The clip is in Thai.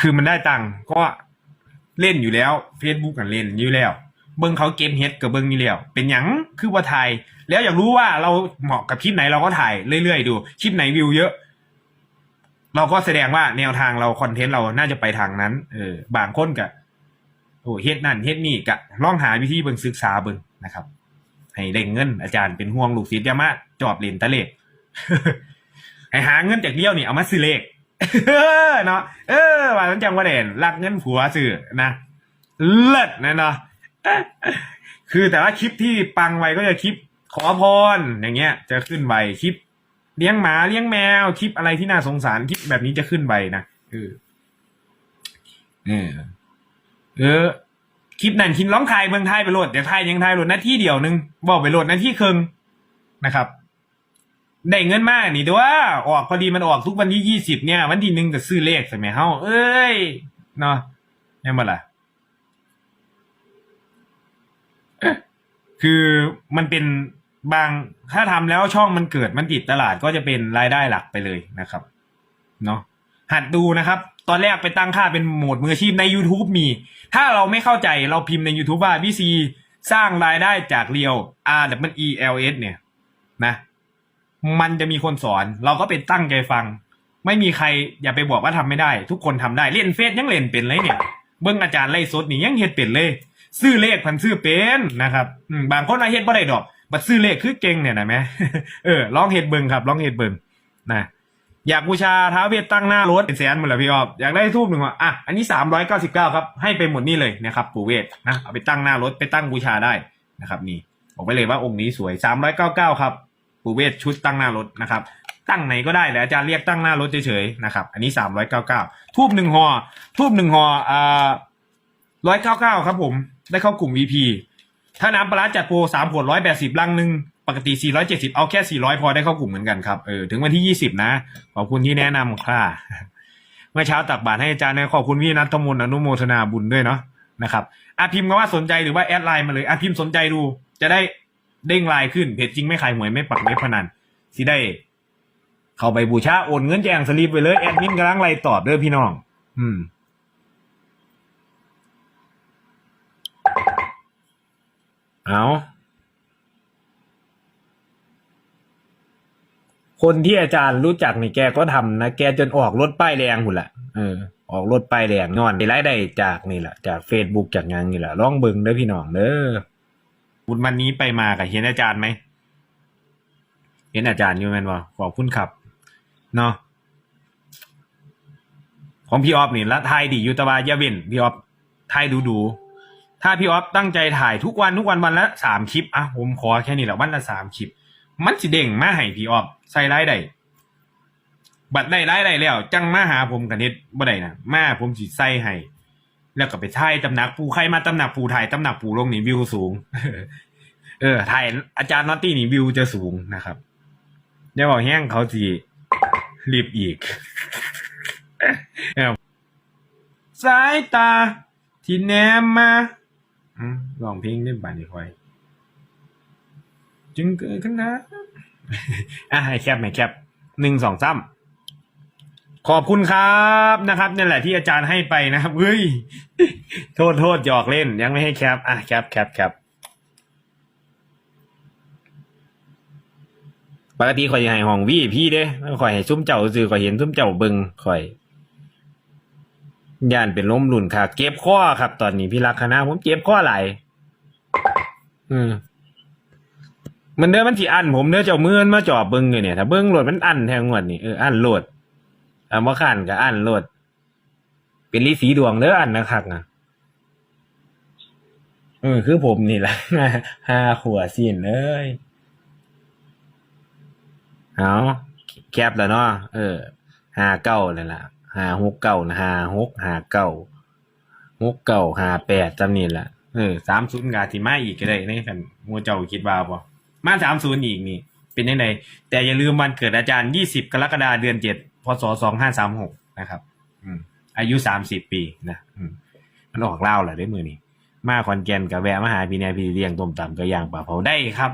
คือมันได้ตังค์ก็เล่นอยู่แล้ว Facebook กันเล่นอยู่แล้ว เบิ้งเขาเกมเฮดกับเบิ้งนี่แล้ว เป็นหยังคือว่าถ่าย แล้วอยากรู้ว่าเราเหมาะกับคลิปไหนเราก็ถ่ายเรื่อยๆดูคลิปไหนวิวเยอะ เราก็แสดงว่าแนวทางเราคอนเทนต์เราน่าจะไปทางนั้นเออบางคนกะโอ้เฮ็ดนั่นเฮ็ดนี่กะลองหาวิธีเบิ่งศึกษาเบิ่งนะครับ ให้เร่งเงินอาจารย์เป็นห่วงลูกศิษย์ยามาจอบเล่นตะเลขให้หาเงินจากเดียวนี่เอามาซื้อเลข เออเนาะเออว่ามันจังว่าเด่นรักเงินผัวซื้อนะเลิศนะเนาะคือแต่ว่าคลิปที่ปังไว้ก็จะคลิปขอพรอย่างเงี้ย จะขึ้นไวคลิป เลี้ยงหมาเลี้ยงแมวคลิปอะไรที่น่าสงสารคลิปแบบนี้จะขึ้นไวนะเออเออเออคลิปนั่นคินร้องไทยเมืองไทยไปโหลดเดี๋ยวไทยยังไทยโหลดหน้าที่เดียวนึงบอกไปโหลดหน้าที่ครึ่งนะครับ ได้เงินมากนี่แต่ว่าออกพอดีมันออกทุกวันที่ยี่สิบเนี่ย วันที่หนึ่งก็ซื้อเลขใช่ไหมเฮ้าเอ้ยเนาะยังไงล่ะคือมันเป็นบางถ้าทำแล้วช่องมันเกิดมันติดตลาดก็จะเป็นรายได้หลักไปเลยนะครับเนาะหัดดูนะครับ ตอนแรกไปตั้งค่าเป็นโหมดมืออาชีพใน YouTube มี ถ้าเราไม่เข้าใจเราพิมพ์ใน YouTube ว่าพี่ซีสร้างรายได้จากเรียว R W E L S เนี่ยนะ มันจะมีคนสอน เราก็เป็นตั้งใจฟัง ไม่มีใครอย่าไปบอกว่าทำไม่ได้ ทุกคนทำได้เล่นเฟซยังเล่นเป็นเลยเนี่ยเบิ้งอาจารย์ไล่สดนี่ยังเฮ็ดเป็นเลย ซื้อเลขพันซื้อเป็นนะครับบางคนว่าเฮ็ดบ่ได้ดอกบัดซื้อเลขคือเก่งเนี่ยนะแม่เออลองเฮ็ดเบิ่งครับลองเฮ็ดเบิ่งนะอยากบูชาท้าเวทตั้งหน้ารถเป็นแสนหมดแล้วพี่อออยากได้ทูบหนึ่งว่ะอะอันนี้สามร้อยเก้าสิบเก้าครับให้ไปหมดนี่เลยนะครับปู่เวทนะเอาไปตั้งหน้ารถไปตั้งบูชาได้นะครับนี่บอกไปเลยว่าองค์นี้สวยสามร้อยเก้าเก้าครับ ปูเวทชุดตั้งหน้ารถนะครับ ตั้งไหนก็ได้แต่อาจารย์เรียกตั้งหน้ารถเฉยๆนะครับ อันนี้สามร้อยเก้าเก้าทูบหนึ่งห่อทูบหนึ่งห่ออ่าร้อยเก้าเก้าครับผม ได้เข้ากลุ่ม VP ถ้าน้ำปลาจัดโปรสามขวดร้อยแปดสิบลังหนึ่งปกติสี่ร้อยเจ็ดสิบเอาแค่สี่ร้อยพอได้เข้ากลุ่มเหมือนกันครับ เออ ถึงวันที่ยี่สิบนะ ขอบคุณที่แนะนำค่ะ เมื่อเช้าตักบาตรให้อาจารย์นะขอบคุณพี่นัทมนต์อนุโมทนาบุญด้วยเนาะ นะครับอาพิมพ์ก็ว่าสนใจหรือว่าแอดไลน์มาเลยอาพิมพ์สนใจดู จะได้ เด้งไลน์ขึ้นเพจจริงไม่ขายหวยไม่ปักไม่พนันสิได้ เข้าไปบูชาโอนเงินแจงสลิปไปเลยแอดมินกำลังไล่ตอบเด้อพี่น้อง อืมเอาคนที่อาจารย์รู้จักนี่แกก็ทำนะแกจนออกรถป้ายแดงหุ่นละเออออกรถป้ายแดงนอนได้รายได้จากนี่แหละจากเฟซบุ๊กจากงานนี่แหละลองเบิงเด้อพี่น้องเด้อ บุญวันนี้ไปมากับเห็นอาจารย์ไหมเห็นอาจารย์อยู่แม่นบ่ขอบคุณครับเนาะของพี่ออฟนี่ละทายดีอยู่ตะวายาเวนพี่ออฟทายดูดูถ้าพี่ออฟตั้งใจถ่ายทุกวันทุกวันวันละสามคลิปอะผมขอแค่นี้แหละวันละสามคลิป มันสิเด้งมาให้พี่ออฟใส่รายได้บัตรได้รายได้แล้ว จังมาหาผมกันเน็ดบ่ได้นะมาผมสิใส่ให้ แล้วก็ไปถ่ายตำหนักปูใครมาตำหนักปูถ่ายตำหนักปูลงนี่วิวสูง เออถ่ายอาจารย์นอตตี้นี่วิวจะสูงนะครับอย่าบอกแห้งเขาสิรีบอีกสายตา ที่แนมมาลองเพลงได้บ้านดีคอย จึงเกิดขึ้นนะอะให้แคปให้แคปหนึ่งสองสาม ขอบคุณครับนะครับนี่แหละที่อาจารย์ให้ไปนะครับเฮ้ยโทษโทษหยอกเล่นยังไม่ให้แคปอะแคปแคปแคปปกติข่อยให้ห้องวีพี่เด้ข่อยให้ซุ้มเจ้าซื้อข่อยเห็นซุ้มเจ้าเบิงข่อยย่านเป็นล้มหลุนค่ะ เก็บข้อครับ ตอนนี้พี่ลักษณะผมเจ็บข้อไหลายอืมมันเด้อมันสิอันผมเด้อเจ้ามือมันมาจอบเบิ่งอยู่เนี่ยถ้าเบิ่งโหลดมันอันแทงงวดนี่เอออันโหลด อ่าบ่คันก็อันโหลด เป็นลิสีดวงเด้ออันนะครับนะเออคือผมนี่แหละห้าขวสินเอ้ยเอาแคปแล้วเนาะเออห้าเก้าเลยล่ะห้าหกเก้านะห้าหกห้าเก้าหกเก้าห้าแปดจำนี่แหละเออสามศูนย์กาที่มาอีกก็ได้ในกันมัวเจ้าคิดว่าบ่มาสามศูนย์อีกนี่ เป็นยังไงแต่อย่าลืมวันเกิดอาจารย์ยี่สิบกรกฎาเดือนเจ็ด ศสองห้าสามหกนะครับ อืม อายุสามสิบปีนะอืมมันออกเล่าแหละได้มือนี่มาคอนแกนกับแวะมาหาพี่แนพี่เลี้ยงต้มตำกระย่างปลาเผาได้ครับ